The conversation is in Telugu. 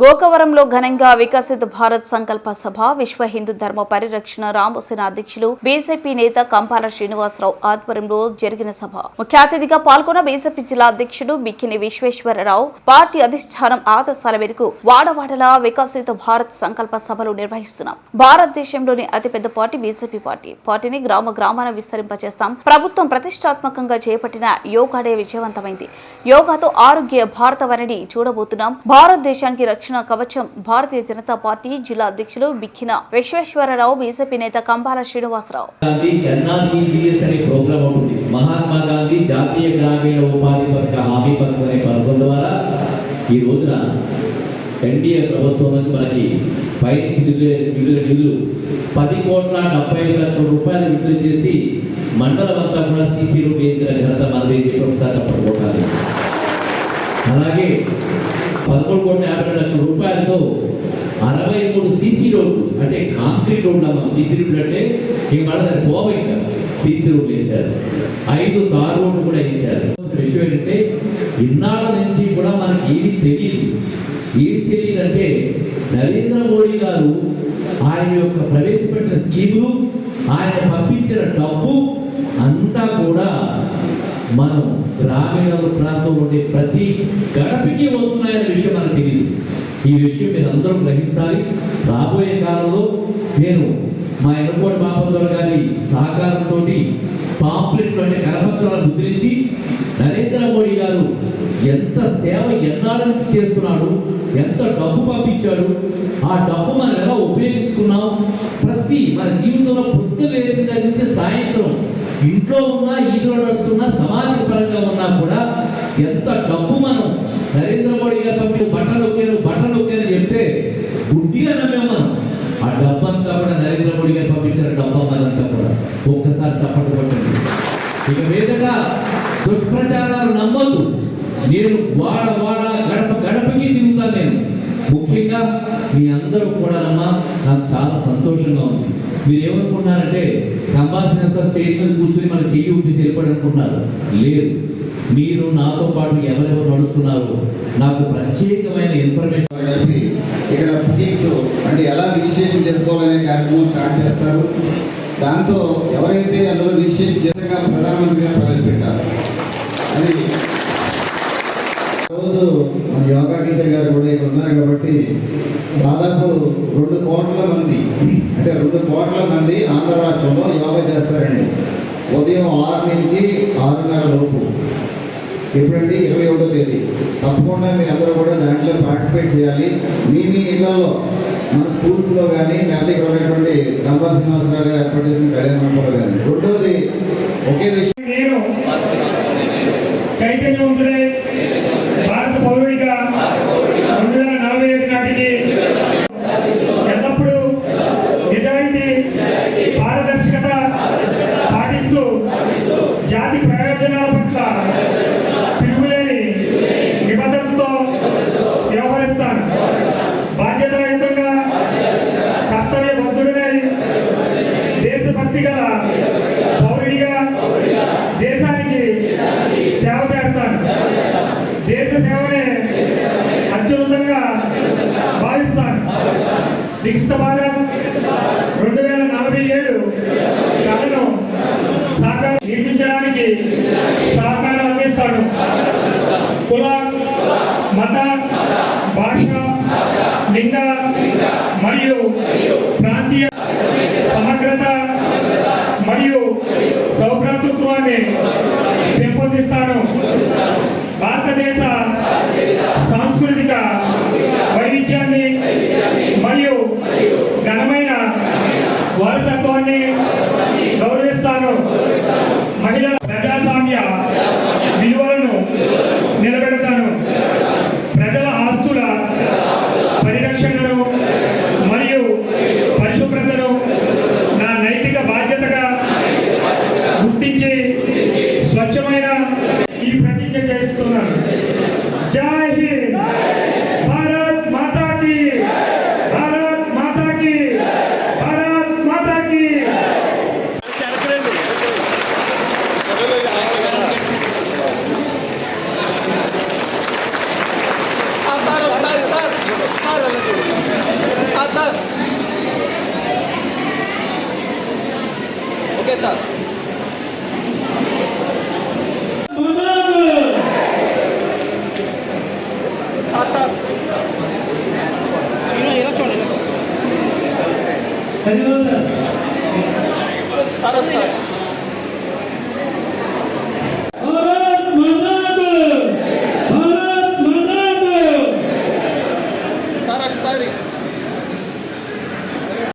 గోకవరంలో ఘనంగా వికసిత భారత్ సంకల్ప సభ విశ్వ హిందూ ధర్మ పరిరక్షణ రామసేన అధ్యక్షులు బీజేపీ నేత కంపాల శ్రీనివాసరావు ఆధ్వర్యంలో జరిగిన సభ. ముఖ్య అతిథిగా పాల్గొన్న బీజేపీ జిల్లా అధ్యక్షుడు బిక్కిని విశ్వేశ్వరరావు పార్టీ అధిష్టానం ఆదేశాల మేరకు వాడవాడలా వికసిత భారత్ సంకల్ప సభలు నిర్వహిస్తున్నాం. భారతదేశంలోని అతిపెద్ద పార్టీ బీజేపీ పార్టీ. పార్టీని గ్రామ గ్రామాన విస్తరింపచేస్తాం. ప్రభుత్వం ప్రతిష్టాత్మకంగా చేపట్టిన యోగా డే విజయవంతమైంది. యోగాతో ఆరోగ్య భారతవనిని చూడబోతున్నాం. భారతదేశానికి రక్షణ కవచం భారతీయ జనతా పార్టీ జిల్లా అధ్యక్షులు బిక్కిన విశ్వేశ్వరరావు బీజేపీ నేత కంబాల శ్రీనివాసరావు. మహాత్మా గాంధీ జాతీయ గ్రామీణ ఉపాధి పథక హామీ పథకం అనే పథకం ద్వారా ఈ రోజున ఎన్డీఏ ప్రభుత్వం నుంచి మనకి పైనుంచి నిధులు నిధులు నిధులు పది కోట్ల డెబ్బై ఐదు లక్షల రూపాయలు విడుదల చేసి మండలం అంతా కూడా సీసీ రోడ్ వేయించిన ఘనత మనది చెప్పి ఒకసారి అలాగే పదకొండు కోట్ల యాభై లక్షల రూపాయలతో అరవై మూడు సీసీ రోడ్లు అంటే కాంక్రీట్ రోడ్లు అమ్మ సీసీ రోడ్లు అంటే ఈ మళ్ళీ దాన్ని పోవ ఇంకా సీసీ రోడ్లు వేశారు. ఐదు కార్ రోడ్లు కూడా వేశారు. విషయం ఏంటంటే ఇన్నాళ్ళ నుంచి కూడా మనకి ఏమి తెలియదు. ఏమి తెలియదు అంటే నరేంద్ర మోడీ గారు ఆయన యొక్క ప్రవేశపెట్టిన స్కీములు ఆయన పంపించిన డబ్బు అంతా కూడా మనం ఉండే ప్రతి గడపకి వస్తున్నాయనే విషయం మనకు తెలియదు ఈ విషయం మీరు అందరూ గ్రహించాలి. రాబోయే కాలంలో నేను మా ఎర్రకోటి బాపందర్ గారి సహకారంతో పాంప్లెట్లు అంటే కరపత్రాలు ముద్రించి నరేంద్ర మోడీ గారు ఎంత సేవ ఎన్నాళ్ళ నుంచి చేస్తున్నాడు ఎంత డబ్బు పంపించాడు ఆ డబ్బు మనం ఎలా ఉపయోగించుకున్నాం ప్రతి మన జీవితంలో పొద్దు వేసిన దగ్గర నుంచి ఇంట్లో ఉన్నా ఈదులో నడుస్తున్నా సమాజ పరంగా ఉన్నా కూడా ఎంత డబ్బు మనం నరేంద్ర మోడీ గారు పంపిన బట్టలు నొక్కాను బట్టలు నొక్కాను చెప్తే గుడ్డిగా నమ్మే మనం. ఆ డబ్బంతా కూడా నరేంద్ర మోడీ గారు పంపించిన డబ్బా మనంతా కూడా ఒక్కసారి చప్పట్లు కొట్టండి. ఇక మీదట దుష్ప్రచారాలు నమ్మొద్దు. నేను వాడ వాడ గడప గడపకి తిరుగుతాను నేను. ముఖ్యంగా మీ అందరూ కూడా అమ్మా నాకు చాలా సంతోషంగా ఉంది. మీరు ఏమనుకుంటున్నారంటే సంభాషణ సార్ స్టేజ్ మీద కూర్చొని మన చెయ్యి ఉండి వెళ్ళిపోయి లేదు మీరు నాతో పాటు ఎవరెవరు నడుస్తున్నారో నాకు ప్రత్యేకమైన ఇన్ఫర్మేషన్ కలిపి ఇక్కడ ఫిజిక్స్ అంటే ఎలా రిజిస్ట్రేషన్ చేసుకోవాలనే కార్యక్రమం స్టార్ట్ చేస్తారు. దాంతో ఎవరైతే అందులో రిజిస్ట్రేషన్ చేశాక ప్రధానమంత్రి గారు ప్రవేశపెట్టారు. అది రోజు యోగా టీచర్ గారు కూడా ఇక్కడ ఉన్నారు కాబట్టి దాదాపు రెండు కోట్ల మంది అంటే రెండు కోట్ల మంది ఆంధ్ర రాష్ట్రంలో యోగా చేస్తారండి. ఉదయం ఆరు నుంచి ఆరున్నర లోపు. ఎప్పుడండి? ఇరవై ఒకటో తేదీ. తప్పకుండా మీ అందరూ కూడా దాంట్లో పార్టిసిపేట్ చేయాలి. మీ మీ ఇళ్ళలో మన స్కూల్స్లో కానీ లేకపోతే ఇక్కడ ఉన్నటువంటి రంభా శ్రీనివాసరావు గారు ఏర్పాటు సిక్స్త్ భారత్ రెండు వేల నలభై ఏడు కళను సాకారం నిర్మించడానికి సహకారం అందిస్తాను కుల మత భాష లింగ మరియు ప్రాంతీయ సమగ్రత మరియు సౌభ్రాతృత్వాన్ని పెంపొందిస్తాను. భారతదేశ సాంస్కృతిక వారసత్వాన్ని గౌరవిస్తాను. మహిళల 嗯好的谢谢